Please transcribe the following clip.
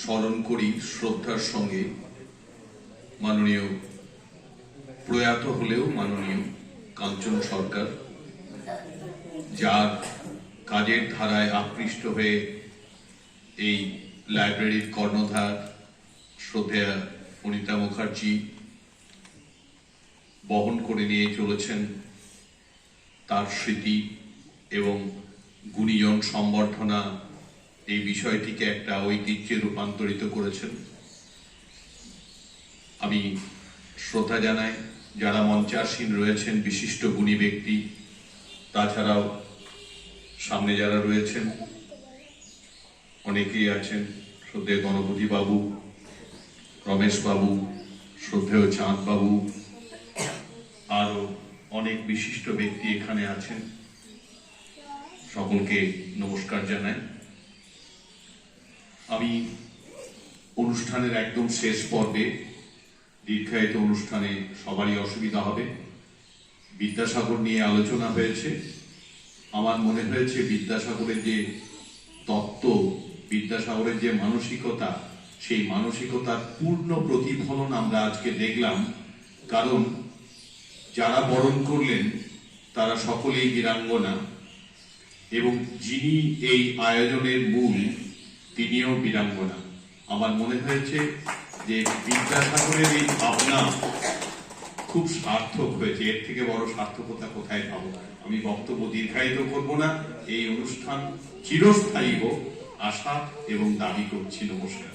স্মরণ করি শ্রদ্ধার সঙ্গে। মাননীয় প্রয়াত হলেও মাননীয় কাঞ্চন সরকার, যার কাজের ধারায় আকৃষ্ট হয়ে এই লাইব্রেরির কর্ণধার শ্রদ্ধেয়া অনিতা মুখার্জি বহন করে নিয়ে চলেছেন তার স্মৃতি এবং গুণীজন সম্বর্ধনা এই বিষয়টিকে একটা ঐতিহ্যে রূপান্তরিত করেছেন। আমি শ্রদ্ধা জানাই, যারা মঞ্চাসীন রয়েছেন, বিশিষ্ট গুণী ব্যক্তি, তাছাড়াও সামনে যারা রয়েছেন, অনেকেই আছেন, শ্রদ্ধেয় গণপতি বাবু রমেশ বাবু শ্রদ্ধেয় চাঁদ বাবু আরও অনেক বিশিষ্ট ব্যক্তি এখানে আছেন। সকলকে নমস্কার জানাই। আমি অনুষ্ঠানের একদম শেষ পর্বে দীর্ঘায়িত অনুষ্ঠানে সবারই অসুবিধা হবে। বিদ্যাসাগর নিয়ে আলোচনা হয়েছে। আমার মনে হয়েছে বিদ্যাসাগরের যে তত্ত্ব, বিদ্যাসাগরের যে মানসিকতা, সেই মানসিকতার পূর্ণ প্রতিফলন আমরা আজকে দেখলাম। কারণ যারা বরণ করলেন, তারা সকলেই বীরাঙ্গনা। এবং যিনি এই আয়োজনের মূল তিনিও বীরাঙ্গনা আমার মনে হয়েছে যে বিদ্যাসাগরের এই ভাবনা খুব সার্থক হয়েছে। এর থেকে বড় সার্থকতা কোথায় পাবো? আমি বক্তব্য দীর্ঘায়িত করব না। এই অনুষ্ঠান চিরস্থায়ী হোক, আশা এবং দাবি করছি। নমস্কার।